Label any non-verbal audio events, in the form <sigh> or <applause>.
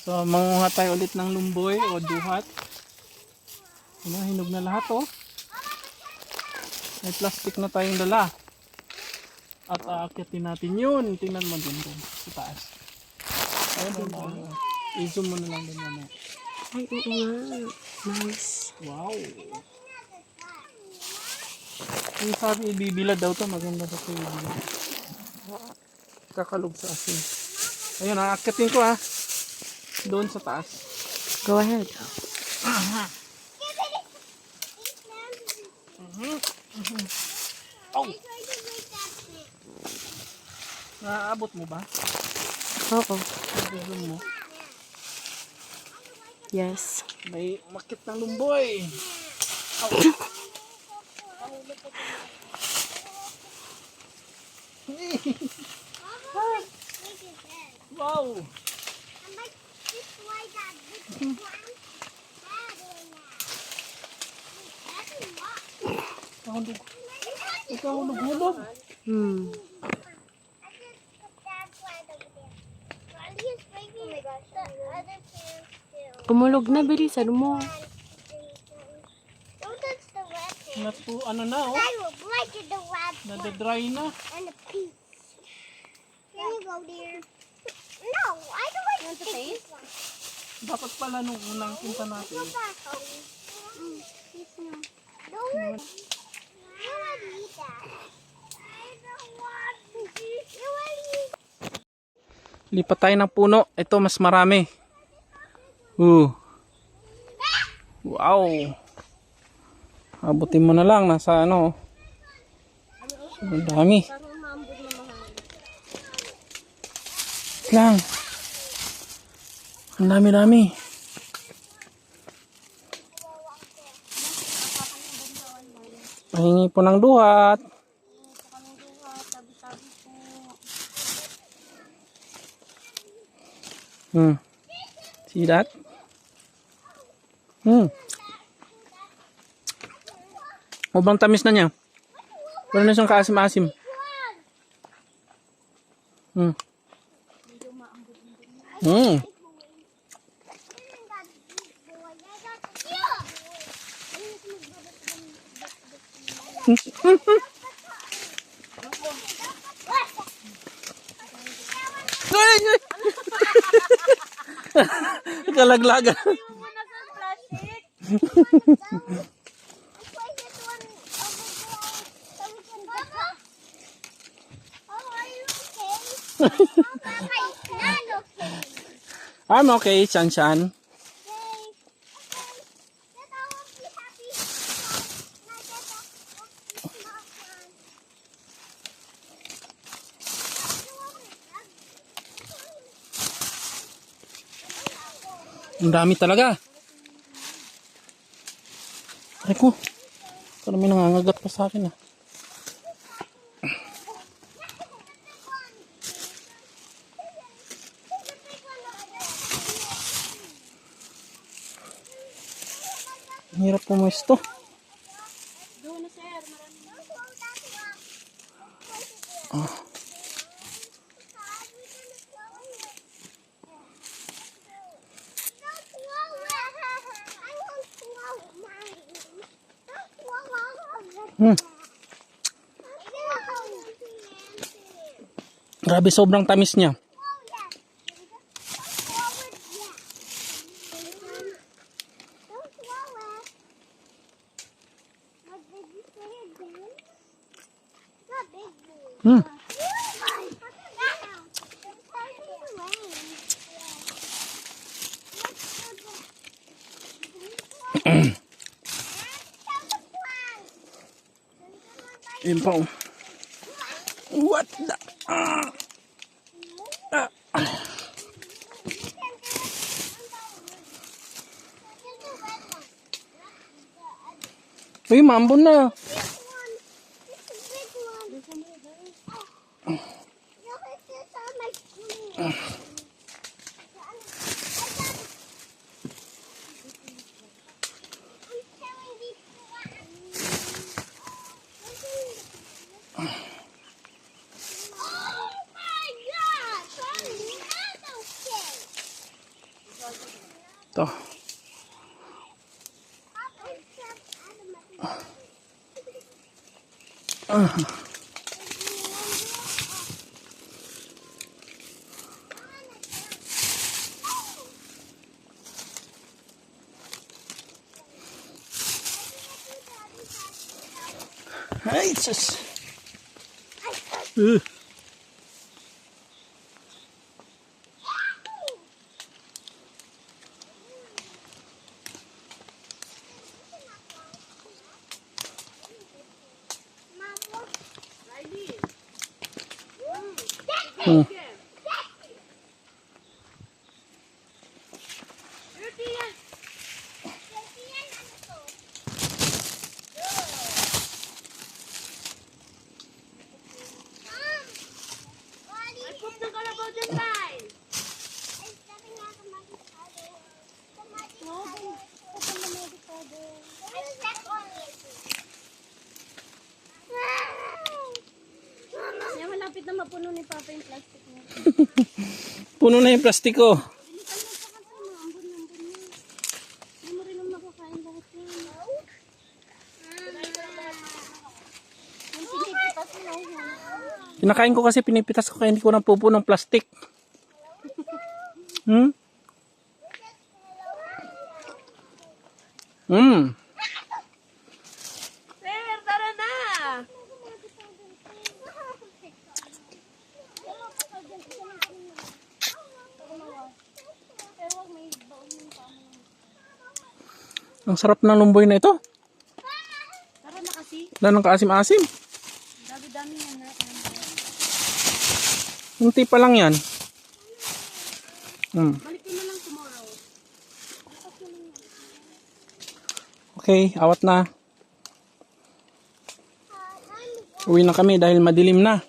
So, manguha tayo ulit ng lumboy o duhat. Ano, hinog na lahat oh. May plastic na tayong dala. At aakyatin natin yun. Tingnan mo dun dun sa taas. Ayun, oh, I-zoom mo na lang dun mamaya. Ay, oo nga. Nice. Wow! Yung sabi, ibibilad daw to. Maganda daw to yung Kakalog sa asin. Ayun, aakyatin ko ah. Doon sa taas. Go ahead. Oh! Naaabot mo ba? Oo. Zoom mo. Yes. May makit ng lumboy. <laughs> Wow! Kahulog. Ikaw hulog-hulog. Hmm. Kumulog na, bilisan mo. Natu, ano na oh. Nadadry na. and the piece. Here you go, dear. No, I don't like to take this one. Dapat pala nung unang punta natin. Mm. Don't want You want to eat that. I don't want to eat. You want to eat Lipat tayo ng puno. Ito mas marami. Uh. Wow. Abutin mo na lang. Nasa ano. Ang dami. Lang. Ang dami-dami. Pahingi po ng duhat. Hmm. See that? Hmm. Sobrang tamis na niya. Wala na siyang kaasim-asim. Hmm. Ay! <laughs> Kalaglagan. <laughs> I'm okay, Chan Chan. Ang dami talaga. Ay ko. Parang may nangangagat pa sa akin ah. Hirap pumuesto. Ah. Hmm. Grabe, sobrang tamis niya. Hmm. Yun pa oh. What the? Ah. Ah. Uy, mambon na. Ito. Ah. Ay, sus. Uh. Hmm. Kaya malapit na mapuno ni Papa yung plastic niya. Puno na yung plastiko. Bilisan mo sa kasi mga ambon-ambon niya. Hindi mo rin naman yan. <laughs> Yung pinipitas mo lang yan. Pinakain ko kasi pinipitas ko kaya hindi ko napupunong plastic. Hmm? Hmm. Sir, tara na! Ang sarap ng lumboy na ito. Tara na kasi. Wala nang kaasim-asim. Dami-dami yan na. Unti pa lang yan. Hmm. Balik ko na lang tomorrow. Okay, awat na. Uwi na kami dahil madilim na.